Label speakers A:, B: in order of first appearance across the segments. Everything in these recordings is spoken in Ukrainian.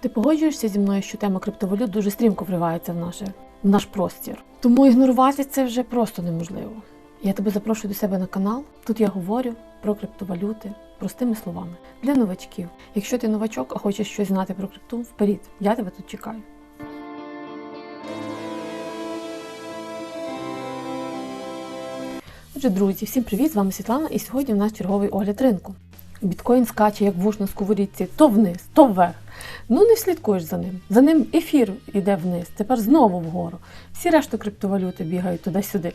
A: Ти погоджуєшся зі мною, що тема криптовалют дуже стрімко вривається в, наше, в наш простір. Тому ігнорувати це вже просто неможливо. Я тебе запрошую до себе на канал. Тут я говорю про криптовалюти простими словами для новачків. Якщо ти новачок, а хочеш щось знати про крипту, вперед, я тебе тут чекаю. Отже, друзі, всім привіт! З вами Світлана, і сьогодні у нас черговий огляд ринку. Біткоін скаче як вуш на сковорідці то вниз, то вверх. Ну не слідкуєш за ним. За ним ефір йде вниз, тепер знову вгору. Всі решту криптовалюти бігають туди-сюди.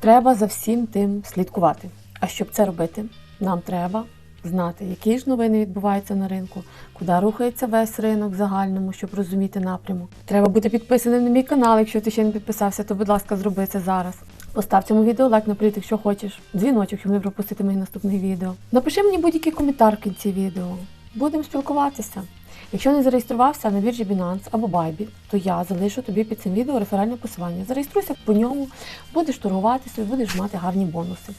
A: Треба за всім тим слідкувати. А щоб це робити, нам треба знати, які ж новини відбуваються на ринку, куди рухається весь ринок в загальному, щоб розуміти напрямок. Треба бути підписаним на мій канал. Якщо ти ще не підписався, то будь ласка, зроби це зараз. Постав цьому відео лайк наперед, якщо хочеш. Дзвіночок, щоб не пропустити моїх наступних відео. Напиши мені будь-який коментар в кінці відео. Будемо спілкуватися. Якщо не зареєструвався на біржі Binance або Bybit, то я залишу тобі під цим відео реферальне посилання. Зареєструйся по ньому, будеш торгуватися і будеш мати гарні бонуси.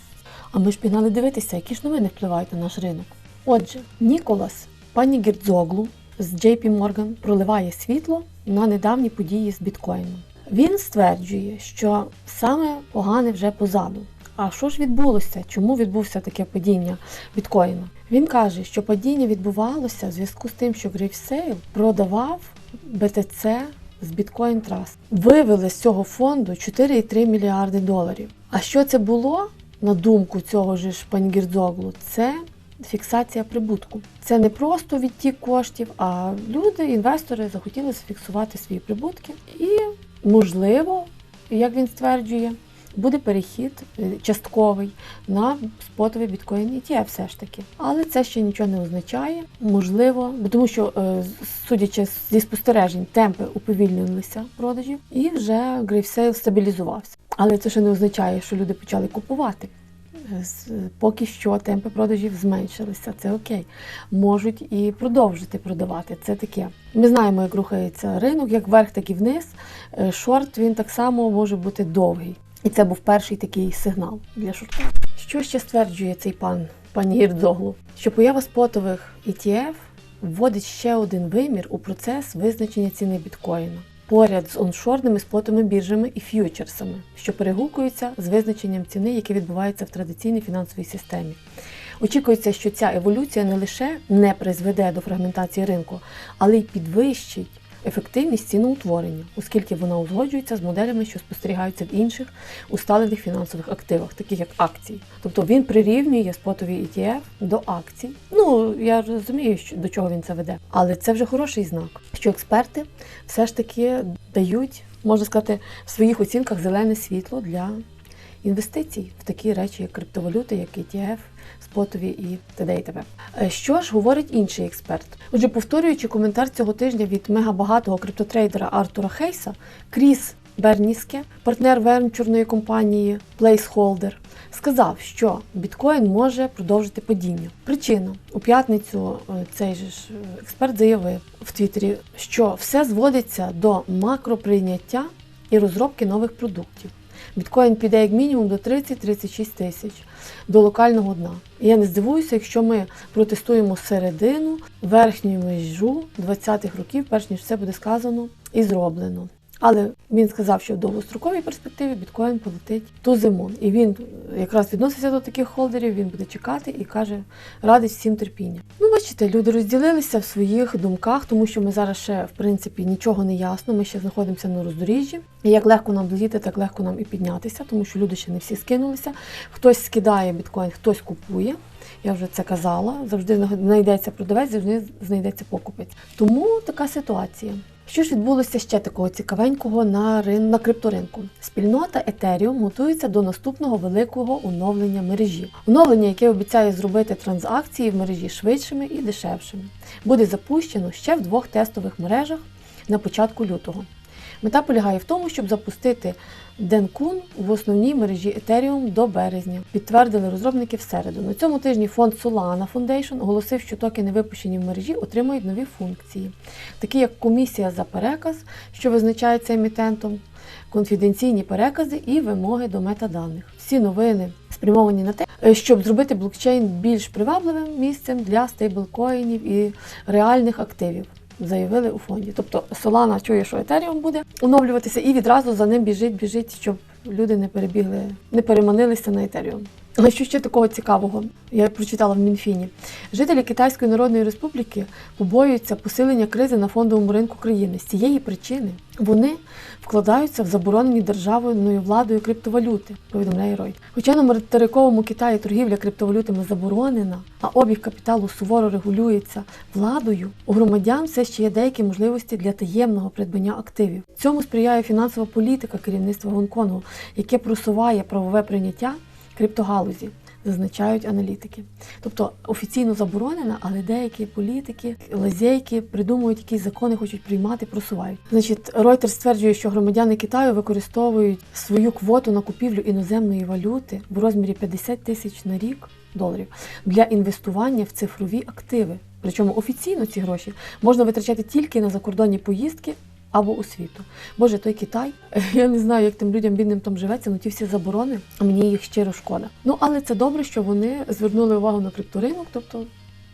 A: А ми ж пігнали дивитися, які ж новини впливають на наш ринок. Отже, Ніколас пані Герцоглу з JP Morgan проливає світло на недавні події з біткоїном. Він стверджує, що саме погане вже позаду. А що ж відбулося? Чому відбувся таке падіння біткоїна? Він каже, що падіння відбувалося в зв'язку з тим, що GraveSale продавав BTC з Bitcoin Trust. Вивели з цього фонду 4,3 мільярди доларів. А що це було? На думку цього ж пані Герцоглу, це фіксація прибутку. Це не просто відтік коштів, а люди, інвестори захотіли зафіксувати свої прибутки і, можливо, як він стверджує, буде перехід е, частковий на спотовий біткоін ETF все ж таки. Але це ще нічого не означає. Можливо, тому що, е, судячи зі спостережень, темпи уповільнилися продажів, і вже GraveSale стабілізувався. Але це ще не означає, що люди почали купувати. Е, Поки що темпи продажів зменшилися, це окей. Можуть і продовжити продавати. Це таке. Ми знаємо, як рухається ринок, як вверх, так і вниз. Шорт він так само може бути довгий. І це був перший такий сигнал для шорту. Що ще стверджує цей пан пані Гірдзоглу? Що поява спотових ETF вводить ще один вимір у процес визначення ціни біткоїна поряд з оншорними спотовими біржами і ф'ючерсами, що перегукуються з визначенням ціни, яке відбувається в традиційній фінансовій системі. Очікується, що ця еволюція не лише не призведе до фрагментації ринку, але й підвищить ефективність ціноутворення, оскільки вона узгоджується з моделями, що спостерігаються в інших усталених фінансових активах, таких як акції. Тобто він прирівнює спотові ETF до акцій. Ну я розумію, що до чого він це веде, але це вже хороший знак, що експерти все ж таки дають, можна сказати, в своїх оцінках зелене світло для інвестицій в такі речі, як криптовалюти, як ETF, спотові і т.д. і т.п. Е, Що ж говорить інший експерт? Отже, повторюючи коментар цього тижня від мегабагатого криптотрейдера Артура Хейса, Кріс Берніске, партнер венчурної компанії Placeholder, сказав, що біткоін може продовжити падіння. Причина у п'ятницю е, цей же ж е, експерт заявив в Твіттері, що все зводиться до макроприйняття і розробки нових продуктів. Біткоін піде як мінімум до 30-36 тисяч до локального дна. І я не здивуюся, якщо ми протестуємо середину, верхню межу 20-х років, перш ніж все буде сказано і зроблено. Але він сказав, що в довгостроковій перспективі біткоін полетить ту зиму. І він якраз відноситься до таких холдерів, він буде чекати і каже, радить всім терпіння. Ну, бачите, люди розділилися в своїх думках, тому що ми зараз ще, в принципі, нічого не ясно. Ми ще знаходимося на роздоріжжі. І як легко нам доліти, так легко нам і піднятися, тому що люди ще не всі скинулися. Хтось скидає біткоін, хтось купує. Я вже це казала. Завжди знайдеться продавець, завжди знайдеться покупець. Тому така ситуація. Що ж відбулося ще такого цікавенького на рин... на крипторинку? Спільнота Ethereum готується до наступного великого оновлення мережі. Оновлення, яке обіцяє зробити транзакції в мережі швидшими і дешевшими, буде запущено ще в двох тестових мережах на початку лютого. Мета полягає в тому, щоб запустити Денкун в основній мережі Ethereum до березня. Підтвердили розробники в середу. На цьому тижні фонд Solana Foundation оголосив, що токени, випущені в мережі, отримають нові функції, такі як комісія за переказ, що визначається емітентом, конфіденційні перекази і вимоги до метаданих. Всі новини спрямовані на те, щоб зробити блокчейн більш привабливим місцем для стейблкоїнів і реальних активів. Заявили у фонді. Тобто Solana чує, що Ethereum буде оновлюватися, і відразу за ним біжить, біжить, щоб люди не перебігли, не переманилися на Ethereum. Але що ще такого цікавого? Я прочитала в Мінфіні. Жителі Китайської Народної Республіки побоюються посилення кризи на фондовому ринку країни. З цієї причини вони вкладаються в заборонені державною владою криптовалюти, повідомляє Рой. Хоча на материковому Китаї торгівля криптовалютами заборонена, а обіг капіталу суворо регулюється владою, у громадян все ще є деякі можливості для таємного придбання активів. Цьому сприяє фінансова політика керівництва Гонконгу, яке просуває правове прийняття криптогалузі. Зазначають аналітики. Тобто офіційно заборонена, але деякі політики, лазейки придумують якісь закони, хочуть приймати, просувають. Значить, Reuters стверджує, що громадяни Китаю використовують свою квоту на купівлю іноземної валюти в розмірі 50 тисяч на рік доларів для інвестування в цифрові активи. Причому офіційно ці гроші можна витрачати тільки на закордонні поїздки або у світу. Боже, той Китай, я не знаю, як тим людям бідним там живеться, ну ті всі заборони, мені їх щиро шкода. Ну але це добре, що вони звернули увагу на крипторинок, тобто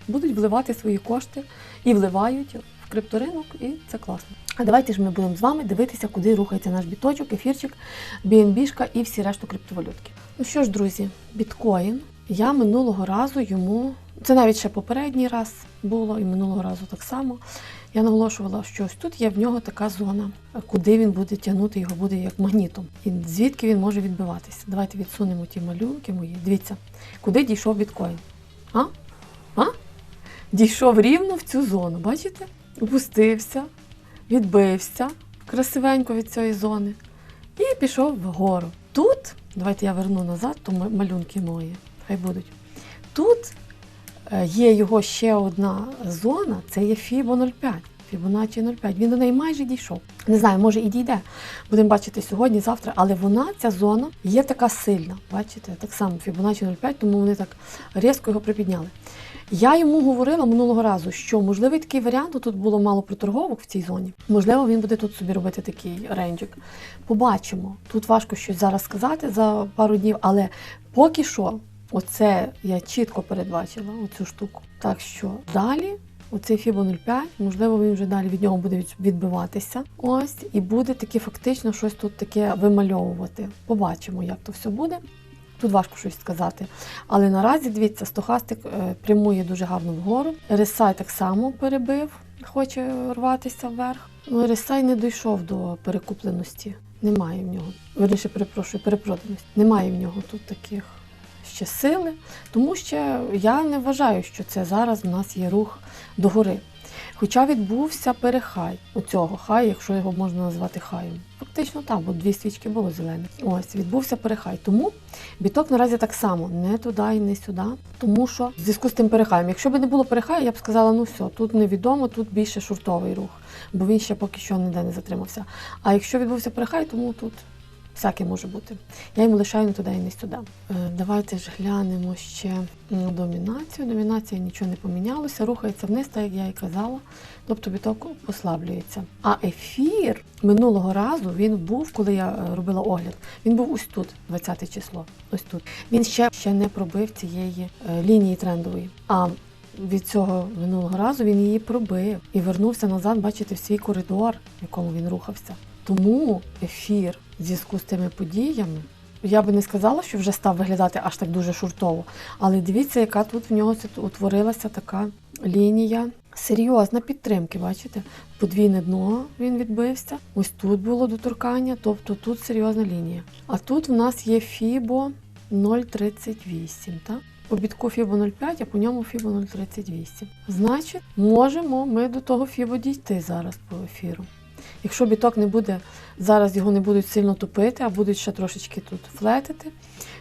A: будуть вливати свої кошти і вливають в крипторинок, і це класно. А давайте ж ми будемо з вами дивитися, куди рухається наш біточок, ефірчик, BNB і всі решту криптовалютки. Ну що ж, друзі, біткоін. Я минулого разу йому, це навіть ще попередній раз було, і минулого разу так само. Я наголошувала, що ось тут є в нього така зона, куди він буде тягнути, його буде як магнітом. І звідки він може відбиватися. Давайте відсунемо ті малюнки мої. Дивіться, куди дійшов біткоін. А? А? Дійшов рівно в цю зону. Бачите? Опустився, відбився красивенько від цієї зони і пішов вгору. Тут, давайте я верну назад, то малюнки мої, хай будуть. Тут е, є його ще одна зона, це є Фібо 0,5. Фібоначчі 0,5. Він до неї майже дійшов. Не знаю, може і дійде. Будемо бачити сьогодні, завтра, але вона, ця зона, є така сильна. Бачите, так само Фібоначчі 0,5, тому вони так різко його припідняли. Я йому говорила минулого разу, що можливий такий варіант, тут було мало приторговок в цій зоні. Можливо, він буде тут собі робити такий рейнджик. Побачимо. Тут важко щось зараз сказати за пару днів, але поки що, оце я чітко передбачила оцю штуку. Так що далі. Оцей Фібо 0,5, можливо, він вже далі від нього буде відбиватися. Ось, і буде таки фактично щось тут таке вимальовувати. Побачимо, як то все буде. Тут важко щось сказати. Але наразі, дивіться, стохастик е, прямує дуже гарно вгору. RSI так само перебив, хоче рватися вверх. Ну, RSI не дійшов до перекупленості. Немає в нього. Верніше, перепрошую, перепроданості. Немає в нього тут таких ще сили. Тому що я не вважаю, що це зараз в нас є рух догори. Хоча відбувся перехай у цього хай, якщо його можна назвати хаєм. Фактично так, бо дві свічки було зелених. Ось відбувся перехай. Тому біток наразі так само не туди і не сюди. Тому що в зв'язку з тим перехаєм, якщо б не було перехаю, я б сказала, ну все, тут невідомо, тут більше шуртовий рух, бо він ще поки що ніде не затримався. А якщо відбувся перехай, тому тут всяке може бути. Я йому лишаю не туди і не сюди. Давайте ж глянемо ще м, домінацію. Домінація нічого не помінялося, рухається вниз, так як я і казала. Тобто біток послаблюється. А ефір минулого разу він був, коли я е, робила огляд. Він був ось тут, 20 число. Ось тут. Він ще, ще не пробив цієї е, лінії трендової. А від цього минулого разу він її пробив і вернувся назад, бачите, в свій коридор, в якому він рухався. Тому ефір в зв'язку з тими подіями. Я би не сказала, що вже став виглядати аж так дуже шуртово. Але дивіться, яка тут в нього утворилася така лінія. Серйозна підтримки, бачите? Подвійне дно він відбився. Ось тут було доторкання, тобто тут серйозна лінія. А тут в нас є Фібо 0,38. Так? По бітку Фібо 0,5, а по ньому Фібо 0,38. Значить, можемо ми до того Фібо дійти зараз по ефіру. Якщо біток не буде, зараз його не будуть сильно топити, а будуть ще трошечки тут флетити,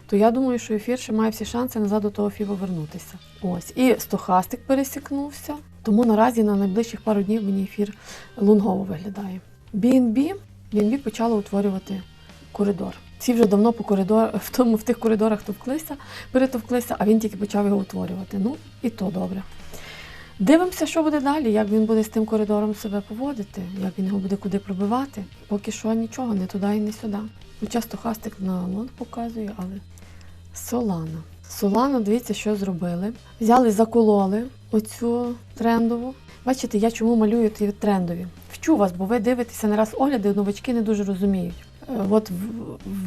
A: то я думаю, що ефір ще має всі шанси назад до того фібо вернутися. Ось. І стохастик пересікнувся. Тому наразі на найближчих пару днів мені ефір лунгово виглядає. BNB, BNB почало утворювати коридор. Ці вже давно по коридор, в, тому, в тих коридорах товклися, перетовклися, а він тільки почав його утворювати. Ну, і то добре. Дивимося, що буде далі, як він буде з тим коридором себе поводити, як він його буде куди пробивати. Поки що нічого, не туди і не сюди. Хоча стохастик на лонг показує, але Солана. Солана, дивіться, що зробили. Взяли, закололи оцю трендову Бачите, я чому малюю ті трендові. Вчу вас, бо ви дивитеся не раз огляди, новачки не дуже розуміють. Е, От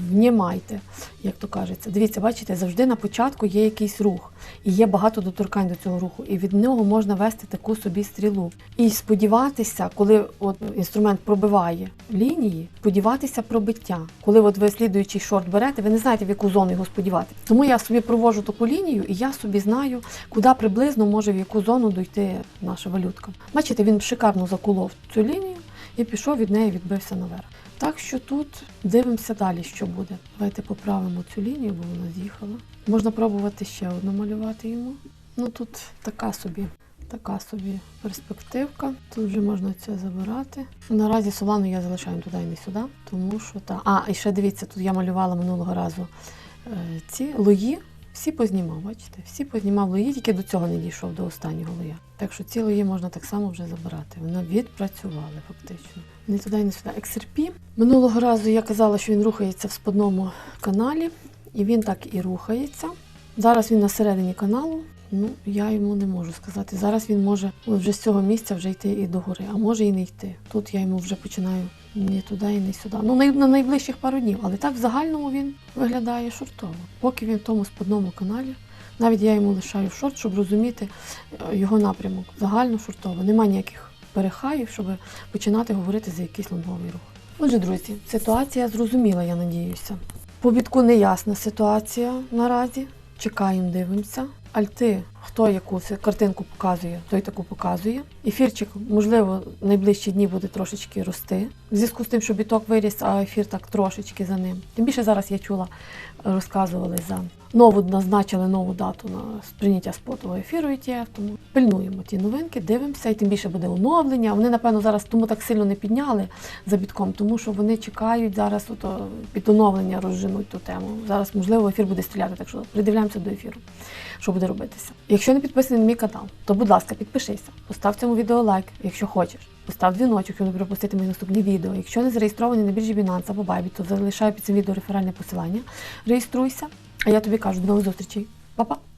A: внімайте, як то кажеться. Дивіться, бачите, завжди на початку є якийсь рух, і є багато доторкань до цього руху, і від нього можна вести таку собі стрілу. І сподіватися, коли от інструмент пробиває лінії, сподіватися пробиття. Коли от ви слідуючий шорт берете, ви не знаєте, в яку зону його сподіватися. Тому я собі провожу таку лінію, і я собі знаю, куди приблизно може в яку зону дойти наша валютка. Бачите, він шикарно заколов цю лінію і пішов від неї, відбився наверх. Так що тут дивимося далі, що буде. Давайте поправимо цю лінію, бо вона з'їхала. Можна пробувати ще одну малювати йому. Ну тут така собі, така собі перспективка. Тут вже можна це забирати. Наразі солану я залишаю туди і не сюди, тому що та. А, і ще дивіться, тут я малювала минулого разу е, ці лої. Всі познімав, бачите? Всі познімав лої, тільки до цього не дійшов до останнього лоя. Так що ці лої можна так само вже забирати. Вони відпрацювали фактично. Не туди, не сюди. XRP. Минулого разу я казала, що він рухається в спадному каналі, і він так і рухається. Зараз він на середині каналу. Ну, я йому не можу сказати. Зараз він може вже з цього місця вже йти і до гори, а може і не йти. Тут я йому вже починаю ні туди, і не сюди. Ну, на найближчих пару днів, але так в загальному він виглядає шортово. Поки він в тому спадному каналі. Навіть я йому лишаю шорт, щоб розуміти е, його напрямок. Загально шортово. Нема ніяких перехаїв, щоб починати говорити за якийсь лонговий рух. Отже, друзі, ситуація зрозуміла, я надіюся. По бітку неясна ситуація наразі. Чекаємо, дивимося. Альти, хто яку се- картинку показує, той таку показує. Ефірчик, можливо, найближчі дні буде трошечки рости. В зв'язку з тим, що біток виріс, а ефір так трошечки за ним. Тим більше зараз я чула, розказували за нову, назначили нову дату на сприйняття спотового ефіру ETF, тому пильнуємо ті новинки, дивимося, і тим більше буде оновлення. Вони, напевно, зараз тому так сильно не підняли за бітком, тому що вони чекають зараз ото, під оновлення розженуть ту тему. Зараз, можливо, ефір буде стріляти, так що придивляємося до ефіру, що буде робитися. Якщо не підписаний на мій канал, то будь ласка, підпишися, постав цьому відео лайк, якщо хочеш. Постав дзвіночок, щоб не пропустити мої наступні відео. Якщо не зареєстрований на біржі Binance або Bybit, то залишаю під цим відео реферальне посилання. Реєструйся. А я тобі кажу до нових зустрічей. Па-па!